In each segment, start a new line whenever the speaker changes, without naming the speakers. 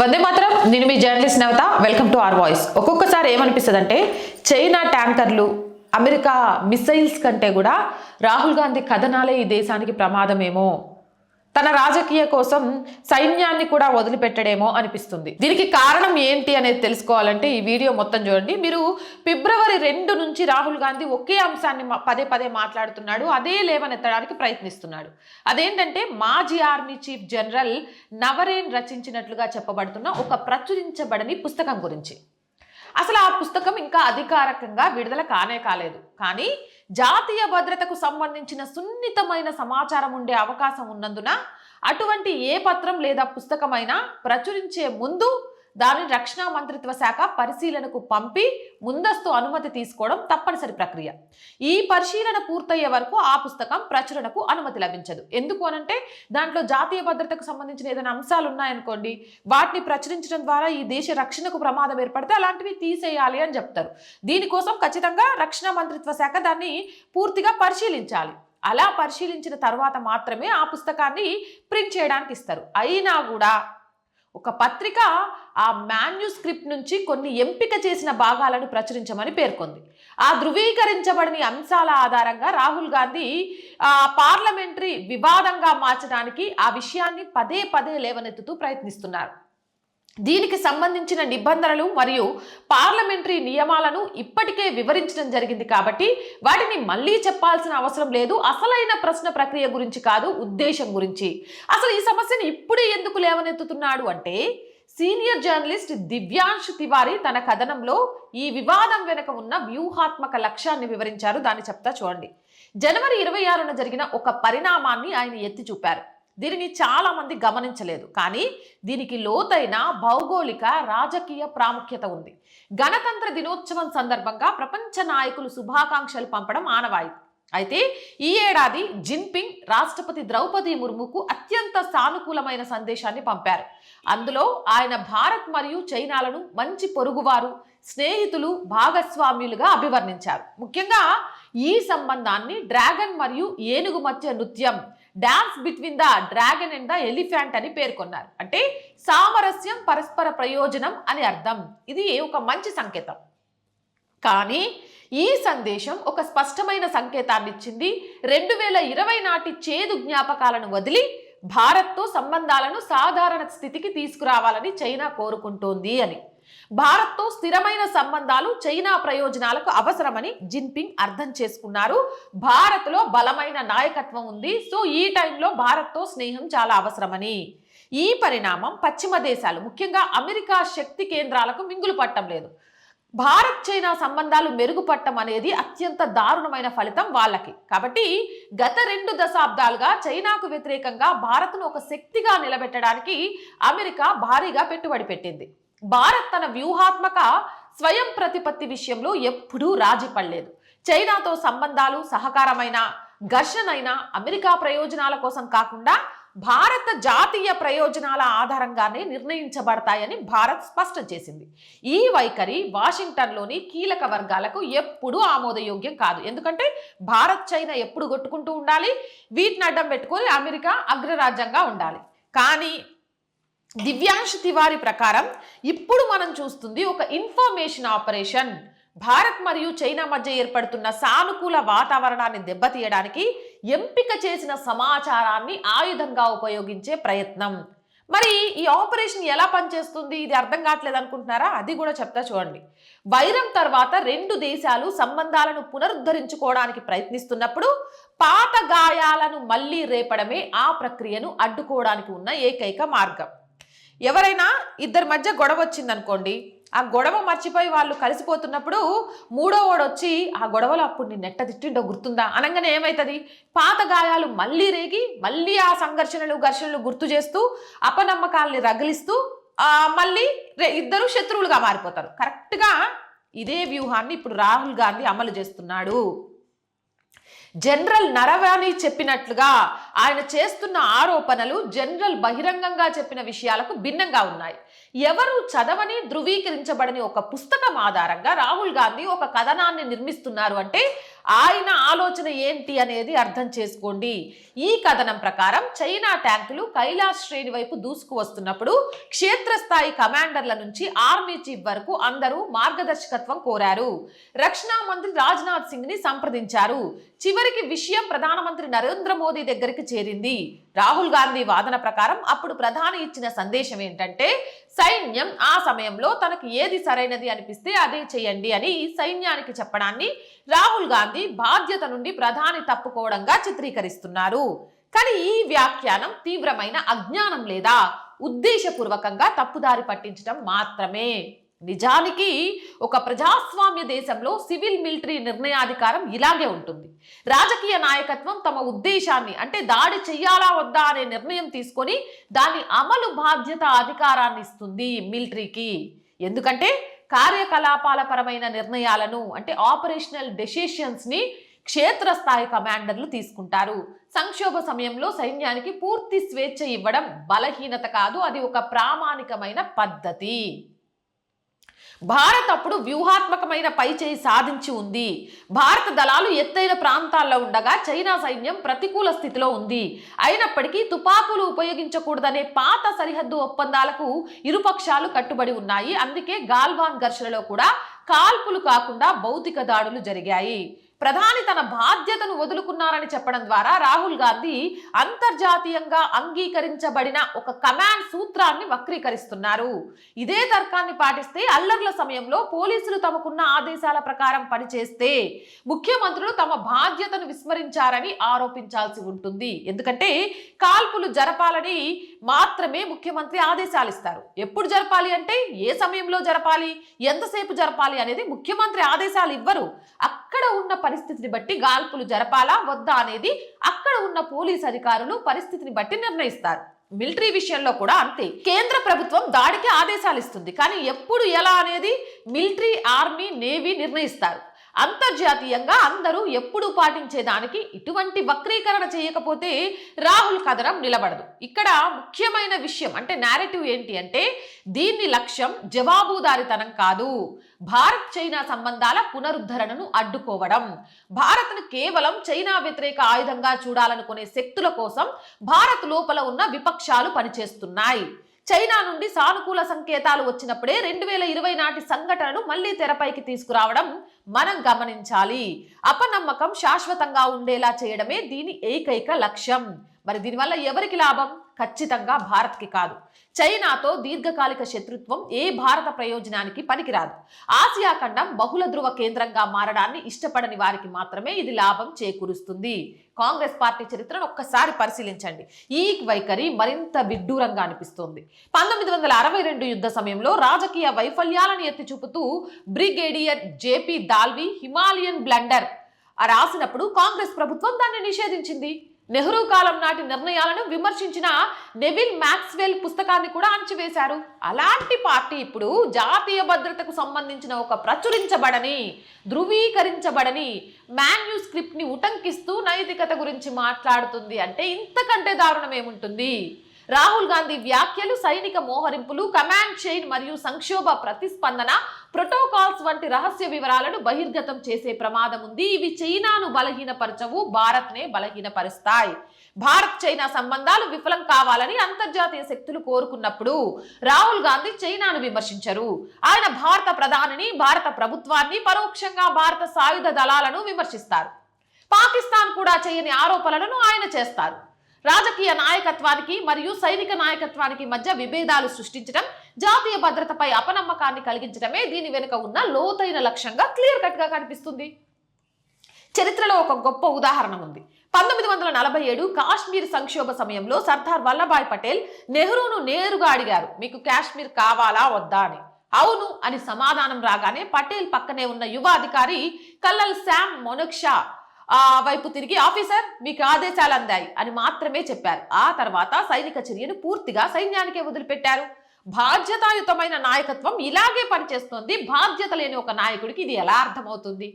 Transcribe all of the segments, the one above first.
వందే మాత్రం నేను మీ journalist Navatha welcome to R voice. ఒక్కొక్కసారి ఏమనిపిస్తుంది అంటే చైనా ట్యాంకర్లు అమెరికా మిసైల్స్ కంటే కూడా రాహుల్ గాంధీ కథనాలే ఈ దేశానికి ప్రమాదమేమో తన రాజకీయ కోసం సైన్యాన్ని కూడా వదిలిపెట్టడేమో అనిపిస్తుంది. దీనికి కారణం ఏంటి అనేది తెలుసుకోవాలంటే ఈ వీడియో మొత్తం చూడండి. మీరు ఫిబ్రవరి రెండు నుంచి రాహుల్ గాంధీ ఒకే అంశాన్ని పదే పదే మాట్లాడుతున్నాడు అదే లేవనెత్తడానికి ప్రయత్నిస్తున్నాడు. అదేంటంటే మాజీ ఆర్మీ చీఫ్ జనరల్ నవరేన్ రచించినట్లుగా చెప్పబడుతున్న ఒక ప్రచురించబడని పుస్తకం గురించి. అసలు ఆ పుస్తకం ఇంకా అధికారికంగా విడుదల కానే కాలేదు. కానీ జాతీయ భద్రతకు సంబంధించిన సున్నితమైన సమాచారం ఉండే అవకాశం ఉన్నందున అటువంటి ఏ పత్రం లేదా పుస్తకమైనా ప్రచురించే ముందు దాని రక్షణ మంత్రిత్వ శాఖ పరిశీలనకు పంపి ముందస్తు అనుమతి తీసుకోవడం తప్పనిసరి ప్రక్రియ. ఈ పరిశీలన పూర్తయ్యే వరకు ఆ పుస్తకం ప్రచురణకు అనుమతి లభించదు. ఎందుకు అనంటే దాంట్లో జాతీయ భద్రతకు సంబంధించిన ఏదైనా అంశాలు ఉన్నాయనుకోండి వాటిని ప్రచురించడం ద్వారా ఈ దేశ రక్షణకు ప్రమాదం ఏర్పడితే అలాంటివి తీసేయాలి అని చెప్తారు. దీనికోసం ఖచ్చితంగా రక్షణ మంత్రిత్వ శాఖ దాన్ని పూర్తిగా పరిశీలించాలి. అలా పరిశీలించిన తర్వాత మాత్రమే ఆ పుస్తకాన్ని ప్రింట్ చేయడానికి ఇస్తారు. అయినా కూడా ఒక పత్రిక ఆ మాన్యుస్క్రిప్ట్ నుంచి కొన్ని ఎంపిక చేసిన భాగాలను ప్రచురించమని పేర్కొంది. ఆ ధృవీకరించబడిన అంశాల ఆధారంగా రాహుల్ గాంధీ ఆ పార్లమెంటరీ వివాదంగా మార్చడానికి ఆ విషయాన్ని పదే పదే లేవనెత్తుతూ ప్రయత్నిస్తున్నారు. దీనికి సంబంధించిన నిబంధనలు మరియు పార్లమెంటరీ నియమాలను ఇప్పటికే వివరించడం జరిగింది కాబట్టి వాటిని మళ్ళీ చెప్పాల్సిన అవసరం లేదు. అసలైన ప్రశ్న ప్రక్రియ గురించి కాదు ఉద్దేశం గురించి. అసలు ఈ సమస్యను ఇప్పుడే ఎందుకు లేవనెత్తుతున్నాడు అంటే సీనియర్ జర్నలిస్ట్ దివ్యాంశ్ తివారీ తన కథనంలో ఈ వివాదం వెనుక ఉన్న వ్యూహాత్మక లక్ష్యాన్ని వివరించారు. దాన్ని చెప్తా చూడండి. జనవరి ఇరవై ఆరున జరిగిన ఒక పరిణామాన్ని ఆయన ఎత్తి చూపారు. దీనిని చాలా మంది గమనించలేదు. కానీ దీనికి లోతైన భౌగోళిక రాజకీయ ప్రాముఖ్యత ఉంది. గణతంత్ర దినోత్సవం సందర్భంగా ప్రపంచ నాయకులు శుభాకాంక్షలు పంపడం ఆనవాయి అయితే ఈ ఏడాది జిన్పింగ్ రాష్ట్రపతి ద్రౌపది ముర్ముకు అత్యంత సానుకూలమైన సందేశాన్ని పంపారు. అందులో ఆయన భారత్ మరియు చైనాలను మంచి పొరుగువారు స్నేహితులు భాగస్వామ్యులుగా అభివర్ణించారు. ముఖ్యంగా ఈ సంబంధాన్ని డ్రాగన్ మరియు ఏనుగు మధ్య నృత్యం dance between the dragon and the elephant అని పేర్కొన్నారు. అంటే సామరస్యం పరస్పర ప్రయోజనం అని అర్థం. ఇది ఒక మంచి సంకేతం. కానీ ఈ సందేశం ఒక స్పష్టమైన సంకేతాన్ని ఇచ్చింది రెండు వేల ఇరవై నాటి చేదు జ్ఞాపకాలను వదిలి భారత్తో సంబంధాలను సాధారణ స్థితికి తీసుకురావాలని చైనా కోరుకుంటోంది అని. భారత్తో స్థిరమైన సంబంధాలు చైనా ప్రయోజనాలకు అవసరమని జిన్పింగ్ అర్థం చేసుకున్నారు. భారత్లో బలమైన నాయకత్వం ఉంది. సో ఈ టైంలో భారత్తో స్నేహం చాలా అవసరమని. ఈ పరిణామం పశ్చిమ దేశాలు ముఖ్యంగా అమెరికా శక్తి కేంద్రాలకు మింగులు పట్టం లేదు. భారత్ చైనా సంబంధాలు మెరుగుపట్టం అనేది అత్యంత దారుణమైన ఫలితం వాళ్ళకి. కాబట్టి గత రెండు దశాబ్దాలుగా చైనాకు వ్యతిరేకంగా భారత్ను ఒక శక్తిగా నిలబెట్టడానికి అమెరికా భారీగా పెట్టుబడి పెట్టింది. భారత్ తన వ్యూహాత్మక స్వయం ప్రతిపత్తి విషయంలో ఎప్పుడూ రాజీ పడలేదు. చైనాతో సంబంధాలు సహకారమైన ఘర్షణైన అమెరికా ప్రయోజనాల కోసం కాకుండా భారత జాతీయ ప్రయోజనాల ఆధారంగానే నిర్ణయించబడతాయని భారత్ స్పష్టం చేసింది. ఈ వైఖరి వాషింగ్టన్లోని కీలక వర్గాలకు ఎప్పుడూ ఆమోదయోగ్యం కాదు. ఎందుకంటే భారత్ చైనా ఎప్పుడు కొట్టుకుంటూ ఉండాలి? వీటిని అడ్డం పెట్టుకొని అమెరికా అగ్రరాజ్యంగా ఉండాలి. కానీ దివ్యాంశ్ తివారి ప్రకారం ఇప్పుడు మనం చూస్తుంది ఒక ఇన్ఫర్మేషన్ ఆపరేషన్. భారత్ మరియు చైనా మధ్య ఏర్పడుతున్న సానుకూల వాతావరణాన్ని దెబ్బతీయడానికి ఎంపిక చేసిన సమాచారాన్ని ఆయుధంగా ఉపయోగించే ప్రయత్నం. మరి ఈ ఆపరేషన్ ఎలా పనిచేస్తుంది? ఇది అర్థం కావట్లేదు అనుకుంటున్నారా? అది కూడా చెప్తా చూడండి. వైరం తర్వాత రెండు దేశాలు సంబంధాలను పునరుద్ధరించుకోవడానికి ప్రయత్నిస్తున్నప్పుడు పాత గాయాలను మళ్ళీ రేపడమే ఆ ప్రక్రియను అడ్డుకోవడానికి ఉన్న ఏకైక మార్గం. ఎవరైనా ఇద్దరి మధ్య గొడవ వచ్చిందనుకోండి ఆ గొడవ మర్చిపోయి వాళ్ళు కలిసిపోతున్నప్పుడు మూడో వాడు వచ్చి ఆ గొడవలో అప్పుడు నేను నెట్ట తిట్టిండో గుర్తుందా? అనగానే ఏమవుతుంది పాత గాయాలు మళ్ళీ రేగి మళ్ళీ ఆ సంఘర్షణలు ఘర్షణలు గుర్తు చేస్తూ అపనమ్మకాల్ని రగిలిస్తూ మళ్ళీ రే- ఇద్దరు శత్రువులుగా మారిపోతారు. కరెక్ట్గా ఇదే వ్యూహాన్ని ఇప్పుడు రాహుల్ గాంధీ అమలు చేస్తున్నాడు. జనరల్ నరవాణి చెప్పినట్లుగా ఆయన చేస్తున్న ఆరోపణలు జనరల్ బహిరంగంగా చెప్పిన విషయాలకు భిన్నంగా ఉన్నాయి. ఎవరు చదవని ధృవీకరించబడని ఒక పుస్తకం ఆధారంగా రాహుల్ గాంధీ ఒక కథనాన్ని నిర్మిస్తున్నారు అంటే ఆయన ఆలోచన ఏంటి అనేది అర్థం చేసుకోండి. ఈ కథనం ప్రకారం చైనా ట్యాంకులు కైలాస్ శ్రేణి వైపు దూసుకు వస్తున్నప్పుడు క్షేత్రస్థాయి కమాండర్ల నుంచి ఆర్మీ చీఫ్ వరకు అందరూ మార్గదర్శకత్వం కోరారు. రక్షణ మంత్రి రాజ్నాథ్ సింగ్ని సంప్రదించారు. చివరికి విషయం ప్రధానమంత్రి నరేంద్ర మోదీ దగ్గరికి చేరింది. రాహుల్ గాంధీ వాదన ప్రకారం అప్పుడు ప్రధాని ఇచ్చిన సందేశం ఏంటంటే సైన్యం ఆ సమయంలో తనకు ఏది సరైనది అనిపిస్తే అదే చేయండి అని సైన్యానికి చెప్పడాన్ని రాహుల్ గాంధీ బాధ్యత నుండి ప్రధాని తప్పుకోవడంగా చిత్రీకరిస్తున్నారు. కానీ ఈ వ్యాఖ్యానం తీవ్రమైన అజ్ఞానం లేదా ఉద్దేశపూర్వకంగా తప్పుదారి పట్టించడం మాత్రమే. నిజానికి ఒక ప్రజాస్వామ్య దేశంలో సివిల్ మిలిటరీ నిర్ణయాధికారం ఇలాగే ఉంటుంది. రాజకీయ నాయకత్వం తమ ఉద్దేశాన్ని అంటే దాడి చెయ్యాలా వద్దా అనే నిర్ణయం తీసుకొని దాని అమలు బాధ్యత అధికారాన్ని ఇస్తుంది మిలిటరీకి. ఎందుకంటే కార్యకలాపాల పరమైన నిర్ణయాలను అంటే ఆపరేషనల్ డెసిషన్స్ని క్షేత్రస్థాయి కమాండర్లు తీసుకుంటారు. సంక్షోభ సమయంలో సైన్యానికి పూర్తి స్వేచ్ఛ ఇవ్వడం బలహీనత కాదు అది ఒక ప్రామాణికమైన పద్ధతి. భారత్ అప్పుడు వ్యూహాత్మకమైన పైచేయి సాధించి ఉంది. భారత దళాలు ఎత్తైన ప్రాంతాల్లో ఉండగా చైనా సైన్యం ప్రతికూల స్థితిలో ఉంది. అయినప్పటికీ తుపాకులు ఉపయోగించకూడదనే పాత సరిహద్దు ఒప్పందాలకు ఇరుపక్షాలు కట్టుబడి ఉన్నాయి. అందుకే గాల్వాన్ ఘర్షణలో కూడా కాల్పులు కాకుండా భౌతిక దాడులు జరిగాయి. ప్రధాని తన బాధ్యతను వదులుకున్నారని చెప్పడం ద్వారా రాహుల్ గాంధీ అంతర్జాతీయంగా అంగీకరించబడిన ఒక కమాండ్ సూత్రాన్ని వక్రీకరిస్తున్నారు. ఇదే తర్కాన్ని పాటిస్తే అల్లర్ల సమయంలో పోలీసులు తమకున్న ఆదేశాల ప్రకారం పనిచేస్తే ముఖ్యమంత్రులు తమ బాధ్యతను విస్మరించారని ఆరోపించాల్సి ఉంటుంది. ఎందుకంటే కాల్పులు జరపాలని మాత్రమే ముఖ్యమంత్రి ఆదేశాలు ఇస్తారు. ఎప్పుడు జరపాలి అంటే ఏ సమయంలో జరపాలి ఎంతసేపు జరపాలి అనేది ముఖ్యమంత్రి ఆదేశాలు ఇవ్వరు. అక్కడ ఉన్న పరిస్థితిని బట్టి గాల్పులు జరపాలా వద్దా అనేది అక్కడ ఉన్న పోలీస్ అధికారులు పరిస్థితిని బట్టి నిర్ణయిస్తారు. మిలిటరీ విషయంలో కూడా అంతే. కేంద్ర ప్రభుత్వం దాడికి ఆదేశాలు ఇస్తుంది. కానీ ఎప్పుడు ఎలా అనేది మిలిటరీ ఆర్మీ నేవీ నిర్ణయిస్తారు. అంతర్జాతీయంగా అందరూ ఎప్పుడూ పాటించేదానికి ఇటువంటి వక్రీకరణ చేయకపోతే రాహుల్ కథనం నిలబడదు. ఇక్కడ ముఖ్యమైన విషయం అంటే నేరేటివ్ ఏంటి అంటే దీన్ని లక్ష్యం జవాబుదారితనం కాదు. భారత్ చైనా సంబంధాల పునరుద్ధరణను అడ్డుకోవడం. భారత్ను కేవలం చైనా వ్యతిరేక ఆయుధంగా చూడాలనుకునే శక్తుల కోసం భారత్ లోపల ఉన్న విపక్షాలు పనిచేస్తున్నాయి. చైనా నుండి సానుకూల సంకేతాలు వచ్చినప్పుడే రెండు వేల ఇరవై నాటి సంఘటనను మళ్ళీ తెరపైకి తీసుకురావడం మనం గమనించాలి. అపనమ్మకం శాశ్వతంగా ఉండేలా చేయడమే దీని ఏకైక లక్ష్యం. మరి దీనివల్ల ఎవరికి లాభం? ఖచ్చితంగా భారత్కి కాదు. చైనాతో దీర్ఘకాలిక శత్రుత్వం ఏ భారత ప్రయోజనానికి పనికిరాదు. ఆసియా ఖండం బహుళ ధృవ కేంద్రంగా మారడాన్ని ఇష్టపడని వారికి మాత్రమే ఇది లాభం చేకూరుస్తుంది. కాంగ్రెస్ పార్టీ చరిత్రను ఒక్కసారి పరిశీలించండి. ఈ వైఖరి మరింత విడ్డూరంగా అనిపిస్తోంది. పంతొమ్మిది వందల అరవై రెండు యుద్ధ సమయంలో రాజకీయ వైఫల్యాలను ఎత్తి చూపుతూ brigadier JP Dalvi Himalayan blunder రాసినప్పుడు కాంగ్రెస్ ప్రభుత్వం దాన్ని నిషేధించింది. నెహ్రూ కాలం నాటి నిర్ణయాలను విమర్శించిన నెవిల్ మ్యాక్స్వెల్ పుస్తకాన్ని కూడా అణచివేశారు. అలాంటి పార్టీ ఇప్పుడు జాతీయ భద్రతకు సంబంధించిన ఒక ప్రచురించబడని ధృవీకరించబడని మాన్యూస్క్రిప్ట్ని ఉటంకిస్తూ నైతికత గురించి మాట్లాడుతుంది అంటే ఇంతకంటే దారుణం ఏముంటుంది రాహుల్ గాంధీ వ్యాఖ్యలు సైనిక మోహరింపులు కమాండ్ చైన్ మరియు సంక్షోభ ప్రతిస్పందన ప్రోటోకాల్స్ వంటి రహస్య వివరాలను బహిర్గతం చేసే ప్రమాదం ఉంది. ఇవి చైనాను బలహీనపరచవు భారత్నే బలహీనపరుస్తాయి. భారత్ చైనా సంబంధాలు విఫలం కావాలని అంతర్జాతీయ శక్తులు కోరుకున్నప్పుడు రాహుల్ గాంధీ చైనాను విమర్శించరు. ఆయన భారత ప్రధానిని భారత ప్రభుత్వాన్ని పరోక్షంగా భారత సాయుధ దళాలను విమర్శిస్తారు. పాకిస్తాన్ కూడా చేయని ఆరోపణలను ఆయన చేస్తారు. రాజకీయ నాయకత్వానికి మరియు సైనిక నాయకత్వానికి మధ్య విభేదాలు సృష్టించడం జాతీయ భద్రతపై అపనమ్మకాన్ని కలిగించడమే దీని వెనుక ఉన్న లోతైన లక్ష్యంగా క్లియర్ కట్గా కనిపిస్తుంది. చరిత్రలో ఒక గొప్ప ఉదాహరణ ఉంది. పంతొమ్మిది వందల నలభై ఏడు కాశ్మీర్ సంక్షోభ సమయంలో సర్దార్ వల్లభాయ్ పటేల్ నెహ్రూను నేరుగా అడిగారు మీకు కాశ్మీర్ కావాలా వద్దా? అని. అవును అని సమాధానం రాగానే పటేల్ పక్కనే ఉన్న యువ అధికారి కల్లల్ శామ్ మొనక్షా వైపు తిరిగి ఆఫీసర్ మీకు ఆదేశాలు అందాయి అని మాత్రమే చెప్పారు. ఆ తర్వాత సైనిక చర్యను పూర్తిగా సైన్యానికే వదిలిపెట్టారు. బాధ్యతాయుతమైన నాయకత్వం ఇలాగే పనిచేస్తోంది. బాధ్యత లేని ఒక నాయకుడికి ఇది ఎలా అర్థమవుతుంది?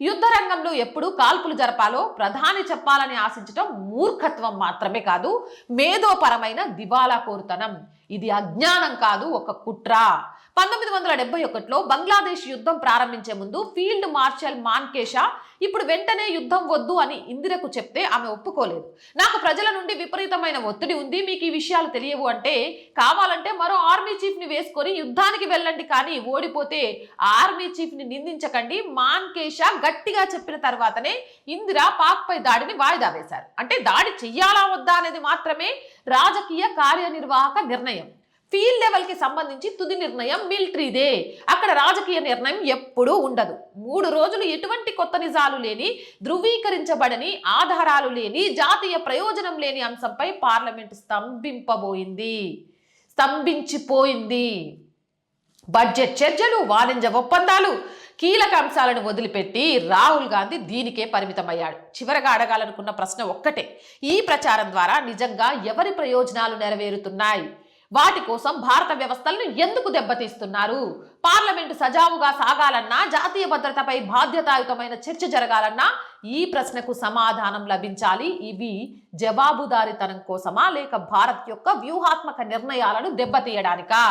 యుద్ధ రంగంలో ఎప్పుడు కాల్పులు జరపాలో ప్రధాని చెప్పాలని ఆశించటం మూర్ఖత్వం మాత్రమే కాదు మేధోపరమైన దివాలా కోరుతనం. ఇది అజ్ఞానం కాదు ఒక కుట్ర. పంతొమ్మిది వందల డెబ్బై ఒకటిలో బంగ్లాదేశ్ యుద్ధం ప్రారంభించే ముందు ఫీల్డ్ మార్షల్ మాన్కేషా ఇప్పుడు వెంటనే యుద్ధం వద్దు అని ఇందిరకు చెప్తే ఆమె ఒప్పుకోలేదు. నాకు ప్రజల నుండి విపరీతమైన ఒత్తిడి ఉంది మీకు ఈ విషయాలు తెలియవు అంటే కావాలంటే మరో ఆర్మీ చీఫ్ని వేసుకొని యుద్ధానికి వెళ్ళండి కానీ ఓడిపోతే ఆర్మీ చీఫ్ని నిందించకండి మాన్కేషా గట్టిగా చెప్పిన తర్వాతనే ఇందిర పాక్ పై దాడిని వాయిదా వేశారు. అంటే దాడి చెయ్యాలా వద్దా అనేది మాత్రమే రాజకీయ కార్యనిర్వాహక నిర్ణయం. ఫీల్డ్ లెవెల్కి సంబంధించి తుది నిర్ణయం మిలిటరీదే. అక్కడ రాజకీయ నిర్ణయం ఎప్పుడూ ఉండదు. మూడు రోజులు ఎటువంటి కొత్త నిజాలు లేని ధృవీకరించబడని ఆధారాలు లేని జాతీయ ప్రయోజనం లేని అంశంపై పార్లమెంట్ స్తంభింపబోయింది. స్తంభించిపోయింది. బడ్జెట్ చర్చలు వాణిజ్య ఒప్పందాలు కీలక అంశాలను వదిలిపెట్టి రాహుల్ గాంధీ దీనికే పరిమితమయ్యాడు. చివరగా అడగాలనుకున్న ప్రశ్న ఒక్కటే. ఈ ప్రచారం ద్వారా నిజంగా ఎవరి ప్రయోజనాలు నెరవేరుతున్నాయి? వాటి కోసం భారత వ్యవస్థలను ఎందుకు దెబ్బతీస్తున్నారు? పార్లమెంటు సజావుగా సాగాలన్నా జాతీయ భద్రతపై బాధ్యతాయుతమైన చర్చ జరగాలన్నా ఈ ప్రశ్నకు సమాధానం లభించాలి. ఇవి జవాబుదారితనం కోసమా లేక భారత్ యొక్క వ్యూహాత్మక నిర్ణయాలను దెబ్బతీయడానికా?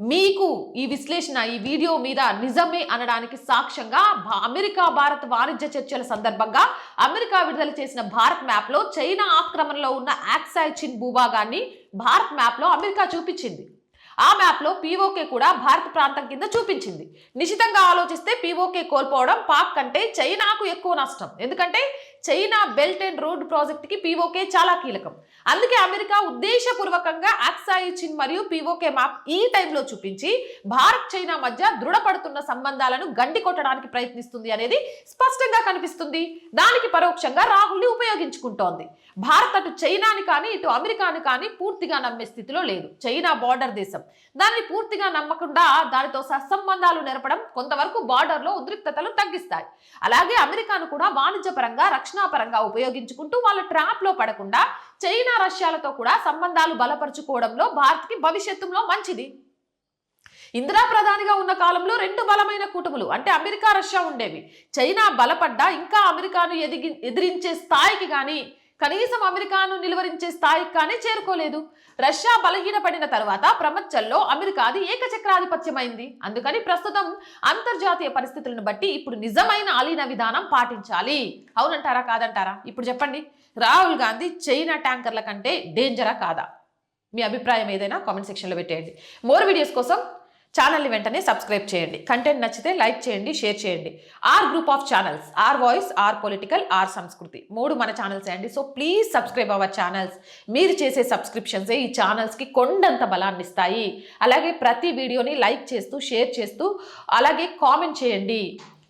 మీకు ఈ విశ్లేషణ ఈ వీడియో మీద నిజమే అనడానికి సాక్ష్యంగా భా- అమెరికా భారత్ వాణిజ్య చర్చల సందర్భంగా అమెరికా విడుదల చేసిన భారత్ మ్యాప్లో చైనా ఆక్రమణలో ఉన్న యాక్సాయ్ చిన్ భూభాగాన్ని భారత్ మ్యాప్లో అమెరికా చూపించింది. ఆ మ్యాప్లో పీఓకే కూడా భారత ప్రాంతం కింద చూపించింది. నిశితంగా ఆలోచిస్తే పీఓకే కోల్పోవడం పాక్ కంటే చైనాకు ఎక్కువ నష్టం. ఎందుకంటే చైనా బెల్ట్ అండ్ రోడ్ ప్రాజెక్ట్కి పీఓకే చాలా కీలకం. అందుకే అమెరికా ఉద్దేశపూర్వకంగా ఆక్సాయి చిన్ మరియు పీఓకే మ్యాప్ ఈ టైంలో చూపించి భారత్ చైనా మధ్య దృఢపడుతున్న సంబంధాలను గండి కొట్టడానికి ప్రయత్నిస్తుంది అనేది స్పష్టంగా కనిపిస్తుంది. దానికి పరోక్షంగా రాహుల్ని ఉపయోగించుకుంటోంది. భారత్ అటు చైనాని కానీ ఇటు అమెరికాని కానీ పూర్తిగా నమ్మే స్థితిలో లేదు. చైనా బార్డర్ దేశం. దాన్ని పూర్తిగా నమ్మకుండా దానితో సత్సంబంధాలు నెరపడం కొంతవరకు బార్డర్లో ఉద్రిక్తతలు తగ్గిస్తాయి. అలాగే అమెరికాను కూడా వాణిజ్యపరంగా రక్షణాపరంగా ఉపయోగించుకుంటూ వాళ్ళ ట్రాప్లో పడకుండా చైనా రష్యాలతో కూడా సంబంధాలు బలపరుచుకోవడంలో భారత్కి భవిష్యత్తులో మంచిది. ఇందిరా ప్రధానిగా ఉన్న కాలంలో రెండు బలమైన కూటములు అంటే అమెరికా రష్యా ఉండేవి. చైనా బలపడ్డా ఇంకా అమెరికాను ఎదిగి ఎదిరించే స్థాయికి కానీ కనీసం అమెరికాను నిలువరించే స్థాయికి కానీ చేరుకోలేదు. రష్యా బలహీనపడిన తర్వాత ప్రపంచంలో అమెరికాది ఏకచక్రాధిపత్యమైంది. అందుకని ప్రస్తుతం అంతర్జాతీయ పరిస్థితులను బట్టి ఇప్పుడు నిజమైన అలీన విధానం పాటించాలి. అవునంటారా? కాదంటారా? ఇప్పుడు చెప్పండి. రాహుల్ గాంధీ చైనా ట్యాంకర్ల కంటే డేంజరా కాదా? మీ అభిప్రాయం ఏదైనా కామెంట్ సెక్షన్లో పెట్టేయండి. మోర్ వీడియోస్ కోసం ఛానల్ని వెంటనే సబ్స్క్రైబ్ చేయండి. కంటెంట్ నచ్చితే లైక్ చేయండి షేర్ చేయండి. R group of channels R voice R political R Sanskriti మూడు మన ఛానల్స్ అండి. So please subscribe our channels. మీరు చేసే సబ్స్క్రిప్షన్సే ఈ ఛానల్స్కి కొండంత బలాన్ని ఇస్తాయి. అలాగే ప్రతి వీడియోని లైక్ చేస్తూ షేర్ చేస్తూ అలాగే కామెంట్ చేయండి.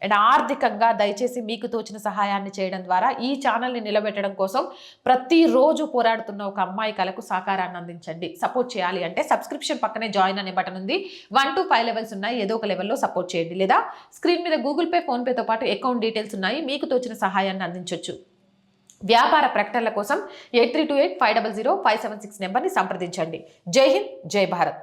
అండ్ ఆర్థికంగా దయచేసి మీకు తోచిన సహాయాన్ని చేయడం ద్వారా ఈ ఛానల్ని నిలబెట్టడం కోసం ప్రతిరోజు పోరాడుతున్న ఒక అమ్మాయి కలకు సహకారాన్ని అందించండి. సపోర్ట్ చేయాలి అంటే సబ్స్క్రిప్షన్ పక్కనే జాయిన్ అనే బటన్ ఉంది. వన్ టు ఫైవ్ లెవెల్స్ ఉన్నాయి. ఏదో ఒక లెవెల్లో సపోర్ట్ చేయండి. లేదా స్క్రీన్ మీద గూగుల్ పే ఫోన్పేతో పాటు అకౌంట్ డీటెయిల్స్ ఉన్నాయి. మీకు తోచిన సహాయాన్ని అందించవచ్చు వ్యాపార ప్రకటనల కోసం eight three two eight five double zero five seven six నెంబర్ని సంప్రదించండి. జై హింద్ జై భారత్.